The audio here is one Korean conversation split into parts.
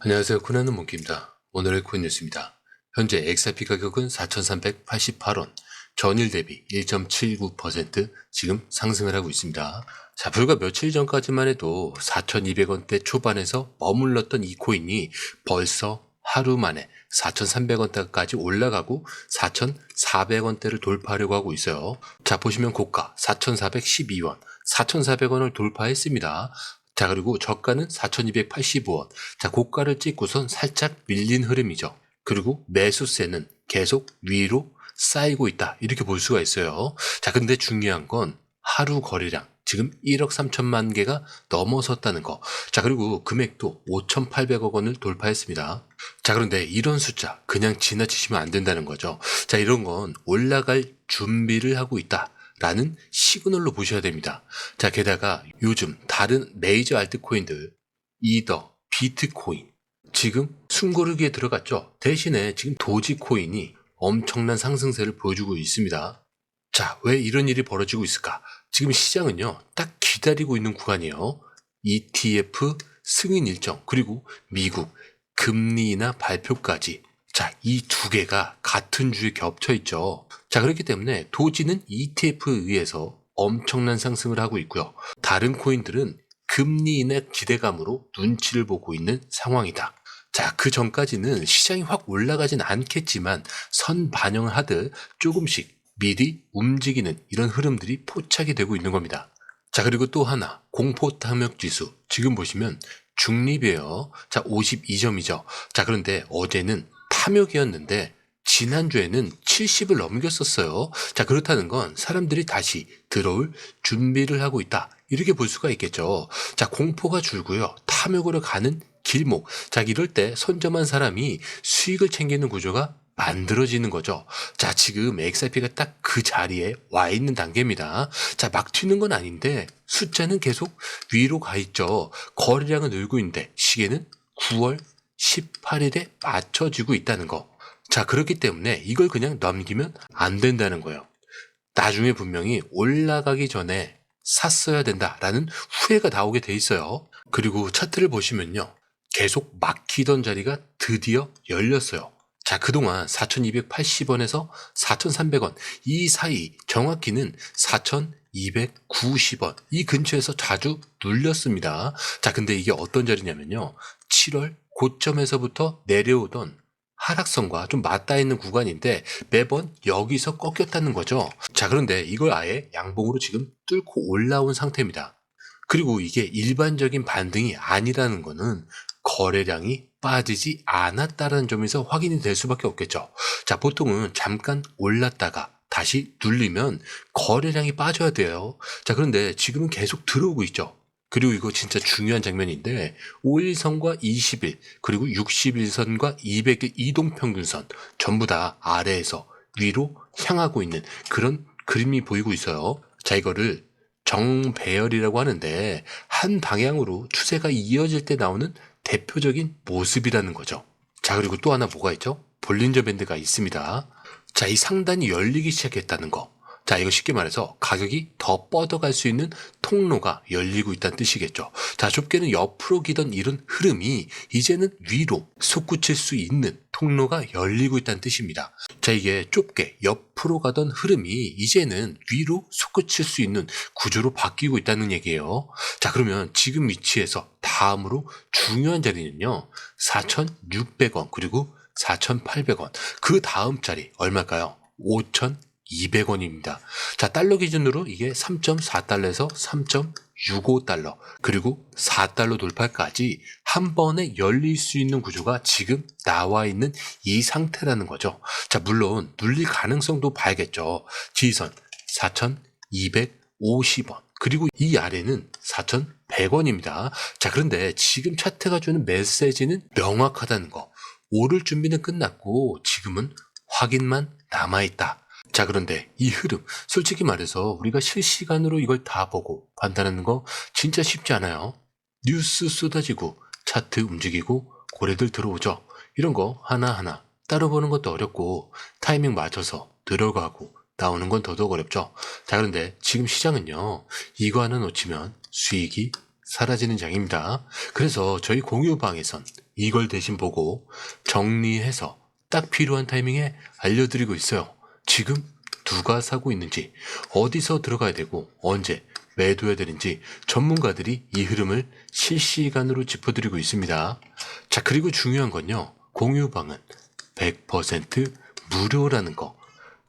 안녕하세요. 코난의 몽키입니다. 오늘의 코인 뉴스입니다. 현재 XRP 가격은 4,388원, 전일 대비 1.79% 지금 상승을 하고 있습니다. 자, 불과 며칠 전까지만 해도 4,200원대 초반에서 머물렀던 이 코인이 벌써 하루 만에 4,300원대까지 올라가고 4,400원대를 돌파하려고 하고 있어요. 자, 보시면 고가 4,412원, 4,400원을 돌파했습니다. 자, 그리고 저가는 4,285원. 자, 고가를 찍고선 살짝 밀린 흐름이죠. 그리고 매수세는 계속 위로 쌓이고 있다. 이렇게 볼 수가 있어요. 자, 근데 중요한 건 하루 거래량. 지금 1억 3천만 개가 넘어섰다는 거. 자, 그리고 금액도 5,800억 원을 돌파했습니다. 자, 그런데 이런 숫자 그냥 지나치시면 안 된다는 거죠. 자, 이런 건 올라갈 준비를 하고 있다. 라는 시그널로 보셔야 됩니다. 자, 게다가 요즘 다른 메이저 알트코인들, 이더, 비트코인, 지금 숨고르기에 들어갔죠. 대신에 지금 도지코인이 엄청난 상승세를 보여주고 있습니다. 자, 왜 이런 일이 벌어지고 있을까? 지금 시장은요, 딱 기다리고 있는 구간이에요. ETF 승인 일정, 그리고 미국 금리 인하 발표까지. 자, 이 두 개가 같은 주에 겹쳐 있죠. 자, 그렇기 때문에 도지는 ETF에 의해서 엄청난 상승을 하고 있고요. 다른 코인들은 금리 인하 기대감으로 눈치를 보고 있는 상황이다. 자, 그 전까지는 시장이 확 올라가진 않겠지만 선 반영을 하듯 조금씩 미리 움직이는 이런 흐름들이 포착이 되고 있는 겁니다. 자, 그리고 또 하나, 공포 탐욕 지수. 지금 보시면 중립이에요. 자, 52점이죠. 자, 그런데 어제는 탐욕이었는데 지난주에는 70을 넘겼었어요. 자, 그렇다는 건 사람들이 다시 들어올 준비를 하고 있다. 이렇게 볼 수가 있겠죠. 자, 공포가 줄고요. 탐욕으로 가는 길목. 자, 이럴 때 선점한 사람이 수익을 챙기는 구조가 만들어지는 거죠. 자, 지금 XRP가 딱 그 자리에 와 있는 단계입니다. 자, 막 튀는 건 아닌데 숫자는 계속 위로 가 있죠. 거래량은 늘고 있는데 시계는 9월 18일에 맞춰지고 있다는 거. 자, 그렇기 때문에 이걸 그냥 넘기면 안 된다는 거예요. 나중에 분명히 올라가기 전에 샀어야 된다라는 후회가 나오게 돼 있어요. 그리고 차트를 보시면요. 계속 막히던 자리가 드디어 열렸어요. 자, 그동안 4,280원에서 4,300원. 이 사이 정확히는 4,290원. 이 근처에서 자주 눌렸습니다. 자, 근데 이게 어떤 자리냐면요. 7월 고점에서부터 내려오던 하락선과 좀 맞닿아 있는 구간인데 매번 여기서 꺾였다는 거죠. 자, 그런데 이걸 아예 양봉으로 지금 뚫고 올라온 상태입니다. 그리고 이게 일반적인 반등이 아니라는 거는 거래량이 빠지지 않았다는 점에서 확인이 될 수밖에 없겠죠. 자, 보통은 잠깐 올랐다가 다시 눌리면 거래량이 빠져야 돼요. 자, 그런데 지금은 계속 들어오고 있죠. 그리고 이거 진짜 중요한 장면인데 5일선과 20일 그리고 60일선과 200일 이동평균선 전부 다 아래에서 위로 향하고 있는 그런 그림이 보이고 있어요. 자 이거를 정배열이라고 하는데 한 방향으로 추세가 이어질 때 나오는 대표적인 모습이라는 거죠. 자 그리고 또 하나 뭐가 있죠? 볼린저 밴드가 있습니다. 자 이 상단이 열리기 시작했다는 거. 자, 이거 쉽게 말해서 가격이 더 뻗어갈 수 있는 통로가 열리고 있다는 뜻이겠죠. 자, 좁게는 옆으로 기던 이런 흐름이 이제는 위로 솟구칠 수 있는 통로가 열리고 있다는 뜻입니다. 자, 이게 좁게 옆으로 가던 흐름이 이제는 위로 솟구칠 수 있는 구조로 바뀌고 있다는 얘기예요. 자, 그러면 지금 위치에서 다음으로 중요한 자리는요. 4,600원 그리고 4,800원. 그 다음 자리 얼마일까요? 5,000 200원입니다. 자, 달러 기준으로 이게 3.4달러에서 3.65달러, 그리고 4달러 돌파까지 한 번에 열릴 수 있는 구조가 지금 나와 있는 이 상태라는 거죠. 자, 물론 눌릴 가능성도 봐야겠죠. 지선 4,250원. 그리고 이 아래는 4,100원입니다. 자, 그런데 지금 차트가 주는 메시지는 명확하다는 거. 오를 준비는 끝났고 지금은 확인만 남아있다. 자, 그런데 이 흐름, 솔직히 말해서 우리가 실시간으로 이걸 다 보고 판단하는 거 진짜 쉽지 않아요. 뉴스 쏟아지고 차트 움직이고 고래들 들어오죠. 이런 거 하나하나 따로 보는 것도 어렵고 타이밍 맞춰서 들어가고 나오는 건 더더욱 어렵죠. 자, 그런데 지금 시장은요, 이거 하나 놓치면 수익이 사라지는 장입니다. 그래서 저희 공유방에선 이걸 대신 보고 정리해서 딱 필요한 타이밍에 알려드리고 있어요. 지금 누가 사고 있는지, 어디서 들어가야 되고, 언제 매도해야 되는지 전문가들이 이 흐름을 실시간으로 짚어드리고 있습니다. 자, 그리고 중요한 건요. 공유방은 100% 무료라는 거.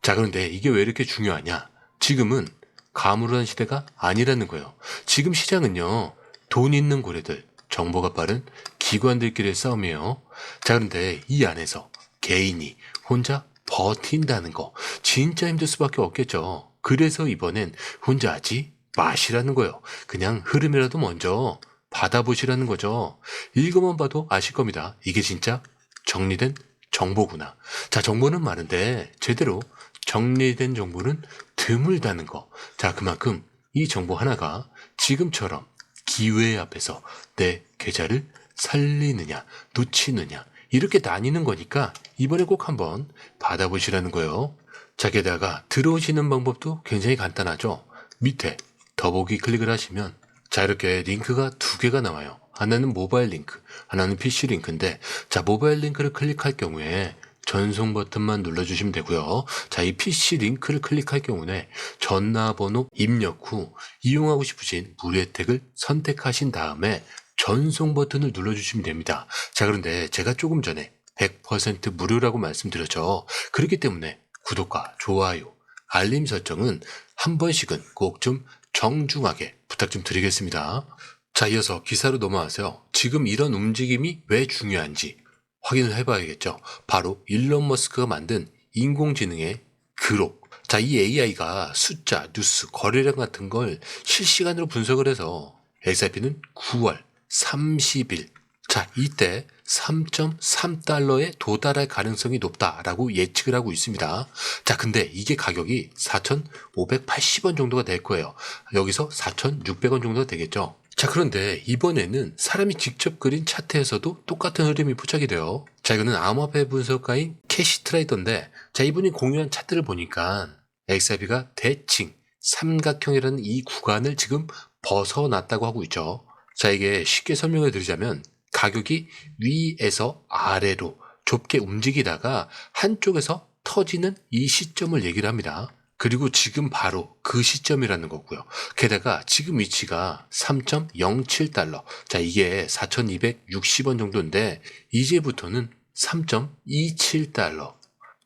자, 그런데 이게 왜 이렇게 중요하냐? 지금은 가물한 시대가 아니라는 거예요. 지금 시장은요, 돈 있는 고래들, 정보가 빠른 기관들끼리의 싸움이에요. 자, 그런데 이 안에서 개인이 혼자 버틴다는 거, 진짜 힘들 수밖에 없겠죠. 그래서 이번엔 혼자 하지 마시라는 거예요. 그냥 흐름이라도 먼저 받아보시라는 거죠. 읽어만 봐도 아실 겁니다. 이게 진짜 정리된 정보구나. 자, 정보는 많은데 제대로 정리된 정보는 드물다는 거. 자, 그만큼 이 정보 하나가 지금처럼 기회 앞에서 내 계좌를 살리느냐, 놓치느냐, 이렇게 나뉘는 거니까 이번에 꼭 한번 받아보시라는 거예요. 자, 게다가 들어오시는 방법도 굉장히 간단하죠. 밑에 더보기 클릭을 하시면 자, 이렇게 링크가 두 개가 나와요. 하나는 모바일 링크, 하나는 PC 링크인데 자, 모바일 링크를 클릭할 경우에 전송 버튼만 눌러주시면 되고요. 자, 이 PC 링크를 클릭할 경우에 전화번호 입력 후 이용하고 싶으신 무료 혜택을 선택하신 다음에 전송 버튼을 눌러주시면 됩니다. 자, 그런데 제가 조금 전에 100% 무료라고 말씀드렸죠. 그렇기 때문에 구독과 좋아요, 알림 설정은 한 번씩은 꼭 좀 정중하게 부탁 좀 드리겠습니다. 자, 이어서 기사로 넘어와서요. 지금 이런 움직임이 왜 중요한지 확인을 해봐야겠죠. 바로 일론 머스크가 만든 인공지능의 그록. 자, 이 AI가 숫자, 뉴스, 거래량 같은 걸 실시간으로 분석을 해서 XRP는 9월 30일. 자, 이때 3.3달러에 도달할 가능성이 높다라고 예측을 하고 있습니다. 자, 근데 이게 가격이 4,580원 정도가 될 거예요. 여기서 4,600원 정도가 되겠죠. 자, 그런데 이번에는 사람이 직접 그린 차트에서도 똑같은 흐름이 포착이 돼요. 자, 이거는 암호화폐 분석가인 캐시 트레이더인데, 자, 이분이 공유한 차트를 보니까 XRP가 대칭, 삼각형이라는 이 구간을 지금 벗어났다고 하고 있죠. 자, 이게 쉽게 설명을 드리자면, 가격이 위에서 아래로 좁게 움직이다가 한쪽에서 터지는 이 시점을 얘기를 합니다. 그리고 지금 바로 그 시점이라는 거고요. 게다가 지금 위치가 3.07달러. 자, 이게 4,260원 정도인데 이제부터는 3.27달러.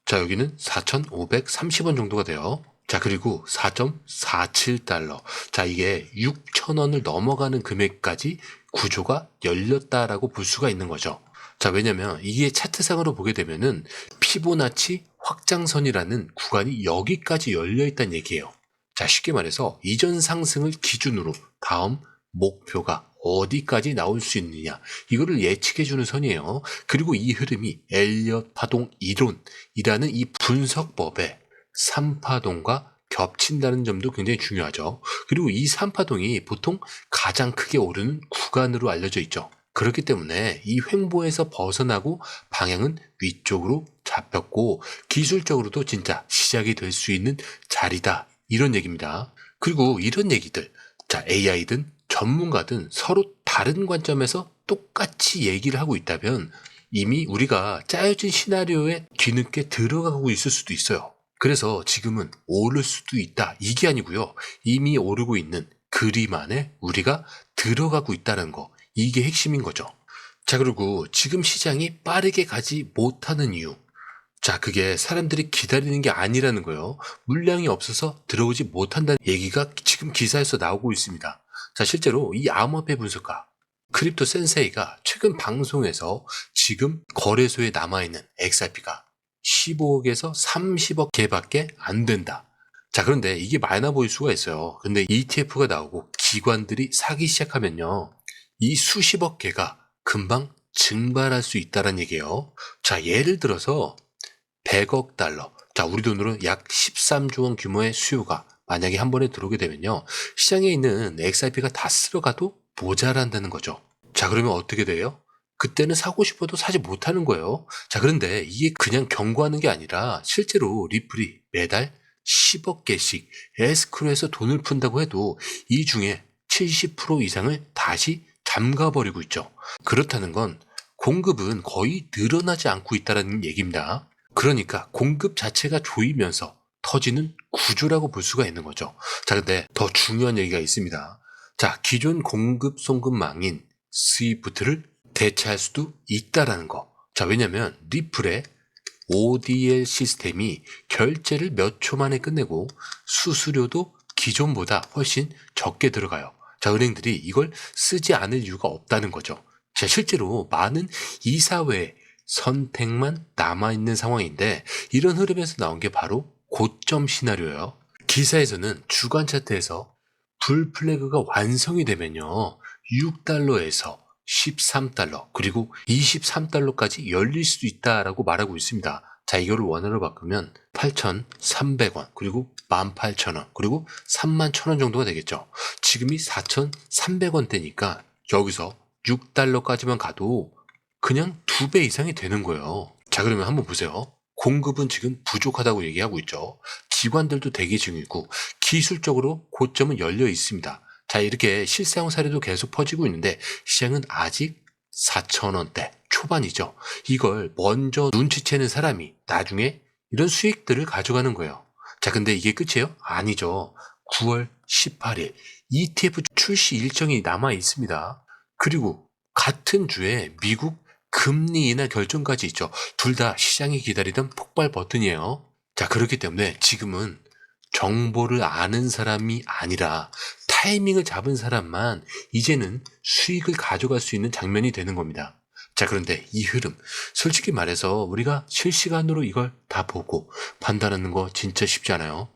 자, 여기는 4,530원 정도가 돼요. 자, 그리고 4.47달러. 자, 이게 6,000원을 넘어가는 금액까지 구조가 열렸다라고 볼 수가 있는 거죠. 자, 왜냐면 이게 차트상으로 보게 되면은 피보나치 확장선이라는 구간이 여기까지 열려 있다는 얘기예요. 자, 쉽게 말해서 이전 상승을 기준으로 다음 목표가 어디까지 나올 수 있느냐 이거를 예측해 주는 선이에요. 그리고 이 흐름이 엘리엇 파동 이론이라는 이 분석법의 3파동과 겹친다는 점도 굉장히 중요하죠. 그리고 이 3파동이 보통 가장 크게 오르는 구간으로 알려져 있죠. 그렇기 때문에 이 횡보에서 벗어나고 방향은 위쪽으로 잡혔고 기술적으로도 진짜 시작이 될 수 있는 자리다. 이런 얘기입니다. 그리고 이런 얘기들, 자, AI든 전문가든 서로 다른 관점에서 똑같이 얘기를 하고 있다면 이미 우리가 짜여진 시나리오에 뒤늦게 들어가고 있을 수도 있어요. 그래서 지금은 오를 수도 있다. 이게 아니고요. 이미 오르고 있는 그림 안에 우리가 들어가고 있다는 거. 이게 핵심인 거죠. 자, 그리고 지금 시장이 빠르게 가지 못하는 이유. 자, 그게 사람들이 기다리는 게 아니라는 거예요. 물량이 없어서 들어오지 못한다는 얘기가 지금 기사에서 나오고 있습니다. 자, 실제로 이 암호화폐 분석가 크립토 센세이가 최근 방송에서 지금 거래소에 남아있는 XRP가 15억에서 30억 개밖에 안 된다. 자, 그런데 이게 많아 보일 수가 있어요. 근데 ETF가 나오고 기관들이 사기 시작하면요. 이 수십억 개가 금방 증발할 수 있다는 얘기예요. 자, 예를 들어서 100억 달러. 자, 우리 돈으로 약 13조 원 규모의 수요가 만약에 한 번에 들어오게 되면요. 시장에 있는 XRP가 다 쓸어가도 모자란다는 거죠. 자, 그러면 어떻게 돼요? 그때는 사고 싶어도 사지 못하는 거예요. 자, 그런데 이게 그냥 경고하는 게 아니라 실제로 리플이 매달 10억 개씩 에스크로에서 돈을 푼다고 해도 이 중에 70% 이상을 다시 잠가버리고 있죠. 그렇다는 건 공급은 거의 늘어나지 않고 있다는 얘기입니다. 그러니까 공급 자체가 조이면서 터지는 구조라고 볼 수가 있는 거죠. 자, 근데 더 중요한 얘기가 있습니다. 자, 기존 공급 송금망인 스위프트를 대체할 수도 있다라는 거. 자, 왜냐면 리플의 ODL 시스템이 결제를 몇 초 만에 끝내고 수수료도 기존보다 훨씬 적게 들어가요. 자, 은행들이 이걸 쓰지 않을 이유가 없다는 거죠. 자, 실제로 많은 이사회 선택만 남아있는 상황인데 이런 흐름에서 나온 게 바로 고점 시나리오예요. 기사에서는 주간 차트에서 불 플래그가 완성이 되면요. 6달러에서 13달러 그리고 23달러까지 열릴 수도 있다라고 말하고 있습니다. 자, 이거를 원화로 바꾸면 8,300원 그리고 18,000원 그리고 31,000원 정도가 되겠죠. 지금이 4,300원대니까 여기서 6달러까지만 가도 그냥 두 배 이상이 되는 거예요. 자, 그러면 한번 보세요. 공급은 지금 부족하다고 얘기하고 있죠. 기관들도 대기 중이고 기술적으로 고점은 열려 있습니다. 자, 이렇게 실사용 사례도 계속 퍼지고 있는데 시장은 아직 4천원대 초반이죠. 이걸 먼저 눈치채는 사람이 나중에 이런 수익들을 가져가는 거예요. 자, 근데 이게 끝이에요? 아니죠. 9월 18일 ETF 출시 일정이 남아 있습니다. 그리고 같은 주에 미국 금리 인하 결정까지 있죠. 둘 다 시장이 기다리던 폭발 버튼이에요. 자, 그렇기 때문에 지금은 정보를 아는 사람이 아니라 타이밍을 잡은 사람만 이제는 수익을 가져갈 수 있는 장면이 되는 겁니다. 자, 그런데 이 흐름, 솔직히 말해서 우리가 실시간으로 이걸 다 보고 판단하는 거 진짜 쉽지 않아요.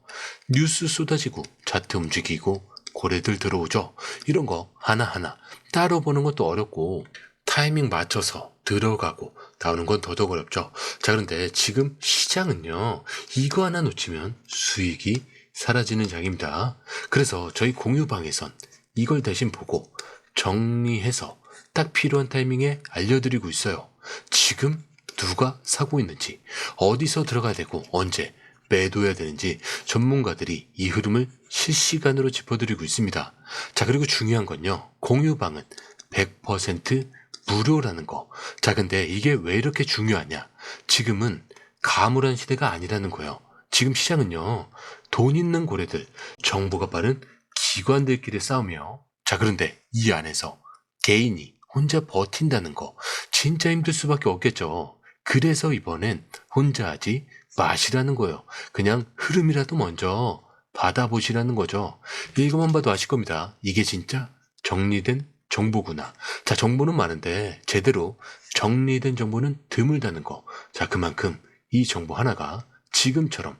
뉴스 쏟아지고 차트 움직이고 고래들 들어오죠. 이런 거 하나하나 따로 보는 것도 어렵고 타이밍 맞춰서 들어가고 나오는 건 더더욱 어렵죠. 자, 그런데 지금 시장은요, 이거 하나 놓치면 수익이 사라지는 장입니다. 그래서 저희 공유방에선 이걸 대신 보고 정리해서 딱 필요한 타이밍에 알려드리고 있어요. 지금 누가 사고 있는지, 어디서 들어가야 되고, 언제 매도해야 되는지 전문가들이 이 흐름을 실시간으로 짚어드리고 있습니다. 자, 그리고 중요한 건요, 공유방은 100% 무료라는 거. 자, 근데 이게 왜 이렇게 중요하냐? 지금은 가물한 시대가 아니라는 거예요. 지금 시장은요, 돈 있는 고래들, 정보가 빠른 기관들끼리 싸우며, 자, 그런데 이 안에서 개인이 혼자 버틴다는 거, 진짜 힘들 수밖에 없겠죠. 그래서 이번엔 혼자 하지 마시라는 거예요. 그냥 흐름이라도 먼저 받아보시라는 거죠. 이것만 봐도 아실 겁니다. 이게 진짜 정리된 정보구나. 자, 정보는 많은데 제대로 정리된 정보는 드물다는 거. 자, 그만큼 이 정보 하나가 지금처럼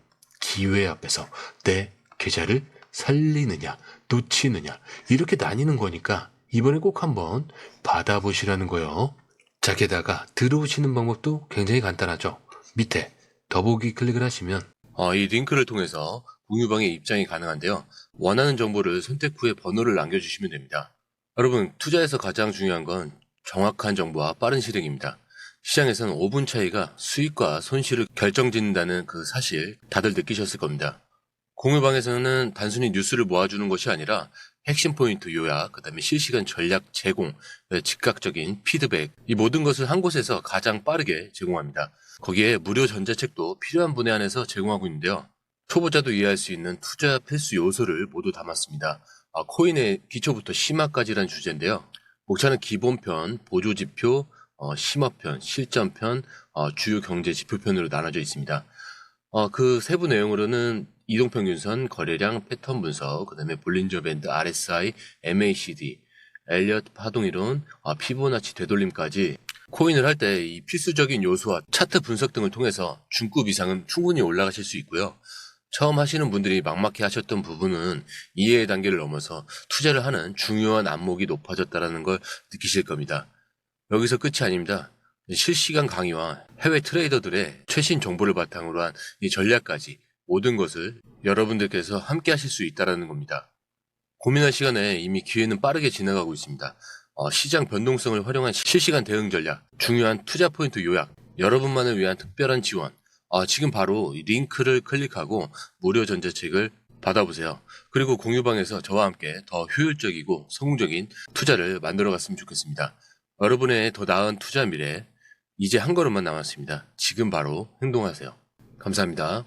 기회 앞에서 내 계좌를 살리느냐, 놓치느냐, 이렇게 나뉘는 거니까 이번에 꼭 한번 받아보시라는 거예요. 자, 게다가 들어오시는 방법도 굉장히 간단하죠. 밑에 더보기 클릭을 하시면 어, 이 링크를 통해서 공유방에 입장이 가능한데요. 원하는 정보를 선택 후에 번호를 남겨주시면 됩니다. 여러분, 투자에서 가장 중요한 건 정확한 정보와 빠른 실행입니다. 시장에서는 5분 차이가 수익과 손실을 결정짓는다는 그 사실 다들 느끼셨을 겁니다. 공유방에서는 단순히 뉴스를 모아주는 것이 아니라 핵심 포인트 요약, 그 다음에 실시간 전략 제공, 즉각적인 피드백, 이 모든 것을 한 곳에서 가장 빠르게 제공합니다. 거기에 무료 전자책도 필요한 분에 한해서 제공하고 있는데요. 초보자도 이해할 수 있는 투자 필수 요소를 모두 담았습니다. 아, 코인의 기초부터 심화까지란 주제인데요. 목차는 기본편, 보조지표, 어, 심화편, 실전편, 어, 주요 경제 지표편으로 나눠져 있습니다. 어, 그 세부 내용으로는 이동평균선, 거래량, 패턴 분석, 그 다음에 볼린저 밴드, RSI, MACD, 엘리엇 파동이론, 어, 피보나치 되돌림까지 코인을 할 때 이 필수적인 요소와 차트 분석 등을 통해서 중급 이상은 충분히 올라가실 수 있고요. 처음 하시는 분들이 막막해 하셨던 부분은 이해의 단계를 넘어서 투자를 하는 중요한 안목이 높아졌다는 걸 느끼실 겁니다. 여기서 끝이 아닙니다. 실시간 강의와 해외 트레이더들의 최신 정보를 바탕으로 한 이 전략까지 모든 것을 여러분들께서 함께 하실 수 있다는 겁니다. 고민할 시간에 이미 기회는 빠르게 지나가고 있습니다. 어, 시장 변동성을 활용한 실시간 대응 전략, 중요한 투자 포인트 요약, 여러분만을 위한 특별한 지원, 어, 지금 바로 이 링크를 클릭하고 무료 전자책을 받아보세요. 그리고 공유방에서 저와 함께 더 효율적이고 성공적인 투자를 만들어 갔으면 좋겠습니다. 여러분의 더 나은 투자 미래, 이제 한 걸음만 남았습니다. 지금 바로 행동하세요. 감사합니다.